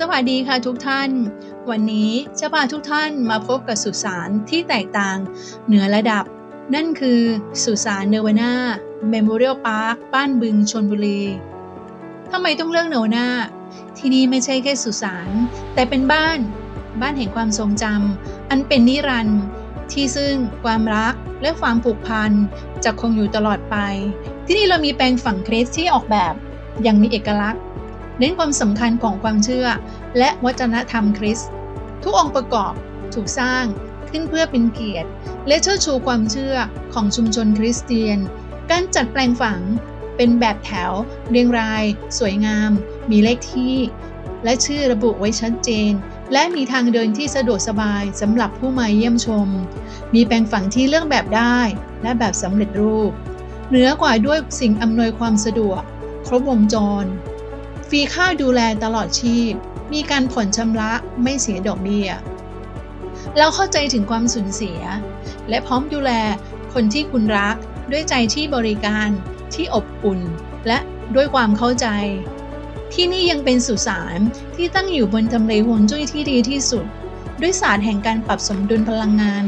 สวัสดีค่ะทุกท่าน วันนี้จะพาทุกท่านมาพบกับสุสานที่แตกต่าง เหนือระดับ นั่นคือสุสานเนวาน่าเมมโมเรียลพาร์คบ้านบึงชนบุรีทำไมต้องเลือกเนวาน่าที่นี่ไม่ใช่แค่สุสานแต่เป็นบ้าน บ้านแห่งความทรงจำอันเป็นนิรันดร์ที่ซึ่งความรักและความผูกพันจะคงอยู่ตลอดไป ที่นี่เรามีแปลงฝังคริสที่ออกแบบอย่างมีเอกลักษณ์ เน้นความสำคัญของความเชื่อ และวัฒนธรรมคริสต์ทุกองค์ประกอบถูกสร้างขึ้นเพื่อเป็นเกียรติ และเชิดชูความเชื่อของชุมชนคริสเตียน การจัดแปลงฝังเป็นแบบแถว เรียงราย สวยงาม มีเลขที่ และชื่อระบุไว้ชัดเจน และมีทางเดินที่สะดวกสบายสำหรับผู้มาเยี่ยมชม มีแปลงฝังที่เลือกแบบได้ และแบบสำเร็จรูปเหนือกว่าด้วยสิ่งอำนวยความสะดวก ครบวงจร รีค่าดูแลตลอดชีพ มีการผ่อนชำระไม่เสียดอกเบี้ย เราเข้าใจถึงความสูญเสีย และพร้อมดูแลคนที่คุณรักด้วยใจที่บริการที่อบอุ่น และด้วยความเข้าใจ ที่นี่ยังเป็นสุสานที่ตั้งอยู่บนทำเลห่วงจุ้ยที่ดีที่สุด ด้วยศาสตร์แห่งการปรับสมดุลพลังงาน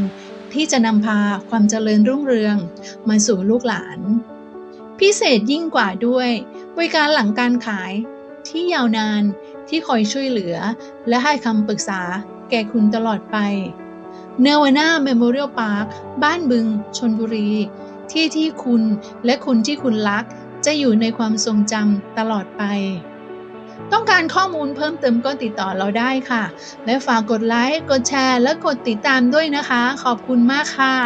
ที่จะนำพาความเจริญรุ่งเรือง มาสู่ลูกหลาน พิเศษยิ่งกว่าด้วย บริการหลังการขาย ที่ยาวนานที่คอยช่วยเหลือ และให้คำปรึกษาแก่คุณตลอดไปเนวาน่าเมมโมเรียลพาร์คบ้านบึง ชนบุรี ที่ที่คุณและคนที่คุณรัก จะอยู่ในความทรงจำตลอดไป ต้องการข้อมูลเพิ่มเติมก็ติดต่อเราได้ค่ะ และฝากกดไลค์ กดแชร์ และกดติดตามด้วยนะคะ ขอบคุณมากค่ะ